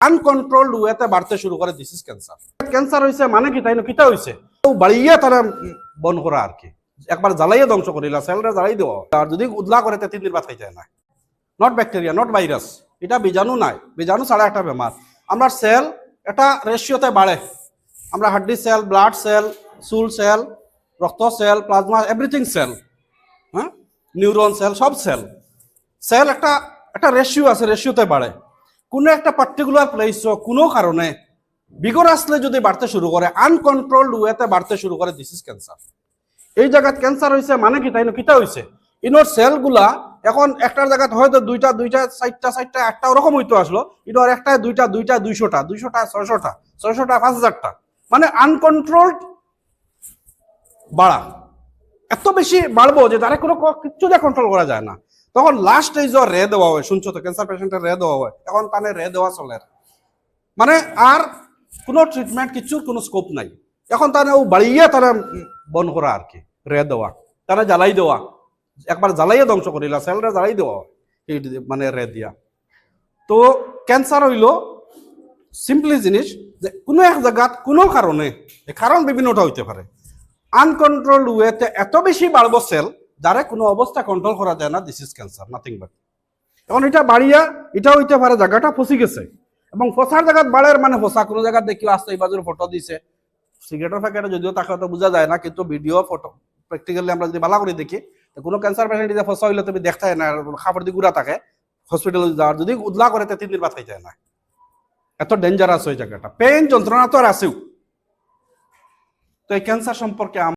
Uncontrolled ওয়েতে বাড়তে শুরু করে দিস ইজ ক্যান্সার ক্যান্সার হয়েছে মানে কি? তাই না? কিতা হয়েছে বাড়িয়ে তারা বন করা আর কি। একবার জ্বালাইয়ে ধ্বংস করিলা সেলটা জ্বালাই দেওয়া আর যদি উদলা করে তিন দিন বাদ খাইতে না। নট ব্যাকটেরিয়া নট ভাইরাস এটা বীজাণু নাই। বীজাণু ছাড়া একটা বেমার। আমরা সেল, এটা রেশিওতে বাড়ে। আমরা হাড্ডি সেল, ব্লাড সেল, চুল সেল, রক্ত সেল, প্লাজমা এভরিথিং সেল। হ্যাঁ? নিউরন সেল, সব সেল। সেল একটা একটা রেশিও আছে রেশিওতে বাড়ে। কোনো একটা পার্টিকুলার প্লেস কোনো কারণে আসলে যদি বাড়তে শুরু করে আনকন্ট্রোলড ওয়েতে বাড়তে শুরু করে দিস ইজ ক্যান্সার এই জায়গাত ক্যান্সার হয়েছে মানে কি? তাই কিতা হয়েছে ইনোর সেলগুলা এখন একটার জায়গাত হয়তো দুইটা দুইটা চারটা চারটা একটা ওরকম হইতো আসলো ইনোর একটা দুইটা দুইটা, দুইশোটা দুইশোটা, ছয়শোটা ছয়শোটা পাঁচ হাজারটা মানে আনকন্ট্রোলড বাড়া এত বেশি বাড়বো যে তারা কোনো কিচ্ছু দিয়ে কন্ট্রোল করা যায় না। তখন লাস্ট এই যে রে দেওয়া হয়, শুনছো তো? ক্যান্সার পেশেন্টের রে দেওয়া হয়। এখন তানে রে দেওয়া চলে। মানে আর কোনো ট্রিটমেন্ট কিছুর কোনো স্কোপ নাই। এখন তারা ও বাড়িয়ে তারা বন করা আর কি, রে দেওয়া। তারা জ্বালাই দেওয়া। একবার জ্বালাইয়ে ধ্বংস করিলা সেলটা জ্বালাই দেওয়া। এই মানে রে দিয়া। তো ক্যান্সার হইল সিম্পলি জিনিস যে কোনো এক জায়গাত কোনো কারণে কারণ বিভিন্নটা হইতে পারে। আনকন্ট্রোলড ওয়েতে এত বেশি বাড়বো সেল যারা কোনো অবস্থা কন্ট্রোল করা যায় না this is cancer nothing but এখন এটা বাড়িয়া এটা হইতে পারে, জায়গাটা ফসি গেছে। এবং ফসার জায়গাত বাড়ের মানে ফসা, কোনো জায়গাত দেখি আসতে এই বাজুর ফটো দিছে। সিগারেটের প্যাকেটে যদিও তাকে তো বোঝা যায় না, কিন্তু ভিডিও ফটো প্র্যাকটিক্যালি আমরা যদি ভালো করে দেখি কোনো ক্যান্সার পেশেন্ট যে ফসা হইলে তুমি দেখতে না খাবার দিয়ে গুড়া থাকে হসপিটালে যাওয়ার যদি উদলা করে তিন দিন বাদ খাইতে না। এত ডেঞ্জারাস ওই জায়গাটা। পেন যন্ত্রণা তো আর আছেও। তো এই ক্যান্সার সম্পর্কে